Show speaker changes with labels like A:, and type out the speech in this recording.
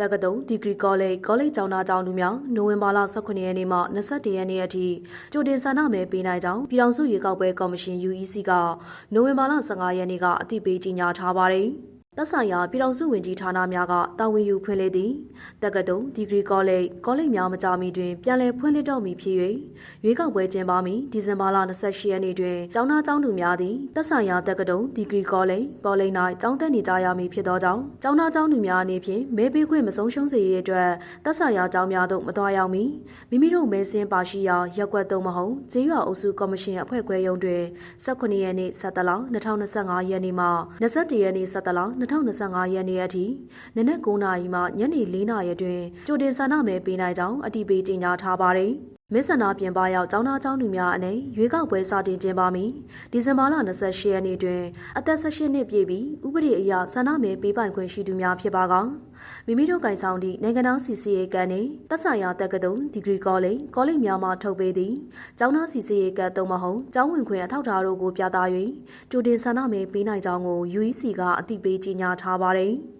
A: တက္ကသိုလ်ဒီဂရီကောလိပ်ကောလိပ်ကျောင်းသားကျောင်းသူများနိုဝင်ဘာလ18ရက်နေ့မှ21ရက်နေ့အထိကြိုတင်ဆန္ဒမဲပေးနိုင်ကြောင်းပြည်ထောင်စုရွေးကောက်ပွဲကော်မရှင် UEC ကနိုဝင်ဘာလ15ရက်နေ့ကအသိပေးကြေညာထားပါတယ်။ သက်ဆိုင်ရာပြည်ထောင်စုဝန်ကြီးဌာနများကတာဝန်ယူဖွင့်လှစ်သည့်တက္ကသိုလ်ဒီဂရီကောလိပ်ကောလိပ်များမကြာမီတွင်ပြန်လည်ဖွင့်လှစ်တော့မည်ဖြစ်၍ရွေးကောက်ပွဲကျင်းပမည်ဒီဇင်ဘာလ28ရက်နေ့တွင်ကျောင်းသားကျောင်းသူများသည်သက်ဆိုင်ရာတက္ကသိုလ်ဒီဂရီကောလိပ်ကောလိပ်၌ကျောင်းတက်နေကြရမည်ဖြစ်သောကြောင့်ကျောင်းသားကျောင်းသူများအနေဖြင့်မဲပေးခွင့်မဆုံးရှုံးစေရတဲ့အတွက်သက်ဆိုင်ရာကျောင်းများသို့မတော်ရောက်မီမိမိတို့မဲစင်းပါရှိရာရက်ကွက်သုံးမဟုတ်ဈေးရွာအုပ်စုကော်မရှင်အဖွဲ့ခွဲရုံးတွင်18ရက်နေ့17လ2025ရက်နေ့မှ21ရက်နေ့17လ2025ရက်နေ့အထိနနက်9:00နာရီမှညနေ4:00နာရီအတွင်းကြိုတင်ဆန္ဒမဲပေးနိုင်ကြောင်းအတည်ပြုကြေညာထားပါတယ်။မစ္ဆန္ဒပြင်ပရောက်ကျောင်းသားကျောင်းသူများအနေရွေးကောက်ပွဲစတင်ကျင်းပမည်ဒီဇင်ဘာလ28ရက်နေ့တွင်အသက်18နှစ်ပြည့်ပြီးဥပဒေအရဆန္ဒမဲပေးပိုင်ခွင့်ရှိသူများဖြစ်ပါကမိမိတို့ကင်ဆောင်သည့်နိုင်ငံတော်စီစီရေးကတ်နှင့်သက်ဆိုင်ရာတက္ကသိုလ်ဒီဂရီကောလိပ်ကောလိပ်များမှထုတ်ပေးသည့်ကျောင်းသားစီစီရေးကတ်သုံးမဟုတ်ကျောင်းဝင်ခွင့်အထောက်အထားတို့ကိုပြသ၍ကြိုတင်ဆန္ဒမဲပေးနိုင်ကြောင်းကို UEC ကအသိပေးကြေညာထားပါတယ်။